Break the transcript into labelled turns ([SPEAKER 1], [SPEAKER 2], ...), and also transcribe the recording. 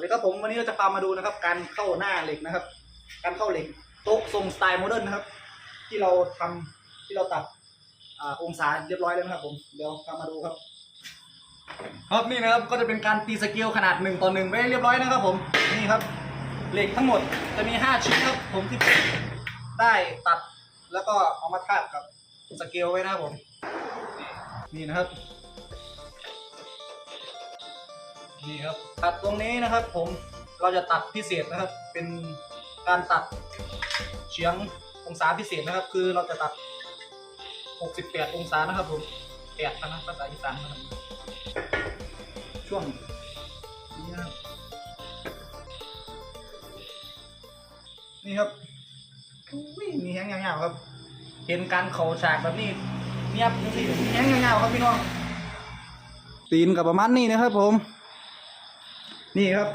[SPEAKER 1] วัสดีครับผมวันนี้เราจะพามาดูนะครับ การเข้าหน้าเหล็กนะครับ การเข้าเหล็กโต๊ะทรงสไตล์โมเดิร์นนะครับ ที่เราทำที่เราตัดอองศาเรียบร้อยแล้วนะครับผมเดี๋ยวพามาดูครับ ครับนี่นะครับก็จะเป็นการตีสเกลขนาดหนึ่งต่อหนึ่งไว้เรียบร้อยนะครับ ผมนี่ครับเหล็กทั้งหมดจะมีห้าชิ้นครับ ผมที่ได้ตัดแล้วก็เอามาทาบกับสเกลไว้นะครับผมนี่นะครับ นี่ครับตัดตรงนี้นะครับผมเราจะตัดพิเศษนะครับ เป็นการตัดเฉียงองศาพิเศษนะครับ คือเราจะตัด 68 องศานะครับผมแปดนะภาษาอีสานนะครับ ช่วงนี้นะครับนี่ครับอุ้ยมีแห้งาๆครับ เห็นการเข่าฉากแบบนี้เงียบจังสิมีแห้งยาๆครับพี่น้องตีนกับประมาณนี้นะครับผม นี่ครับ